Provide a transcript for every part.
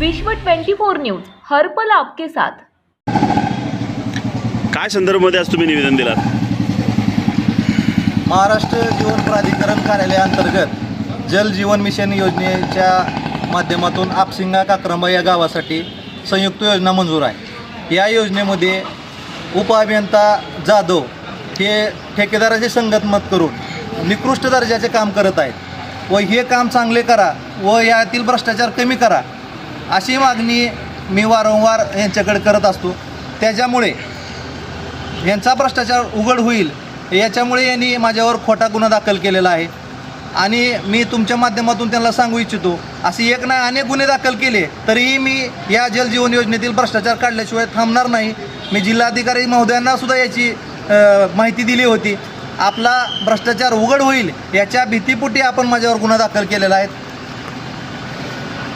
विश्व 24 न्यूज हर्पल आपके साथ. काय संदर्भामध्ये आज तुम्ही निवेदन दिलात? महाराष्ट्र जीवन प्राधिकरण कार्यालयाअंतर्गत जल जीवन मिशन योजनेच्या माध्यमातून आपसिंगा काक्रंबा या गावासाठी संयुक्त योजना मंजूर आहे. या योजनेमध्ये उपअभियंता जाधव हे ठेकेदाराचे संगतमत करून निकृष्ट दर्जाचे काम करत आहेत व हे काम चांगले करा व यातील भ्रष्टाचार कमी करा अशी मागणी मी वारंवार यांच्याकडे करत असतो. त्याच्यामुळे यांचा भ्रष्टाचार उघड होईल याच्यामुळे यांनी माझ्यावर खोटा गुन्हा दाखल केलेला आहे. आणि मी तुमच्या माध्यमातून त्यांना सांगू इच्छितो असे एक नाही अनेक गुन्हे दाखल केले तरीही मी या जलजीवन योजनेतील भ्रष्टाचार काढल्याशिवाय थांबणार नाही. मी जिल्हाधिकारी महोदयांना सुद्धा याची माहिती दिली होती. आपला भ्रष्टाचार उघड होईल याच्या भीतीपोटी आपण माझ्यावर गुन्हा दाखल केलेला आहे.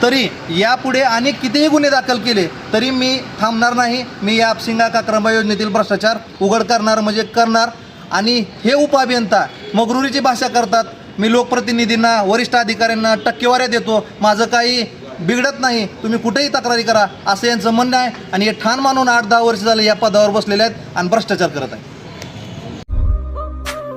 तरी यापुढे अनेक कितीही गुन्हे दाखल केले तरी मी थांबणार नाही. मी या आपसिंगा काक्रंबा योजनेतील भ्रष्टाचार उघड करणार म्हणजे करणार. आणि हे उपअभियंता मगरुरीची भाषा करतात. मी लोकप्रतिनिधींना वरिष्ठ अधिकाऱ्यांना टक्केवाऱ्या देतो. माझं काही बिघडत नाही. तुम्ही कुठेही तक्रारी करा असं यांचं म्हणणं आहे. आणि हे ठाण मानून आठ दहा वर्ष झाले या पदावर बसलेले आहेत आणि भ्रष्टाचार करत आहेत.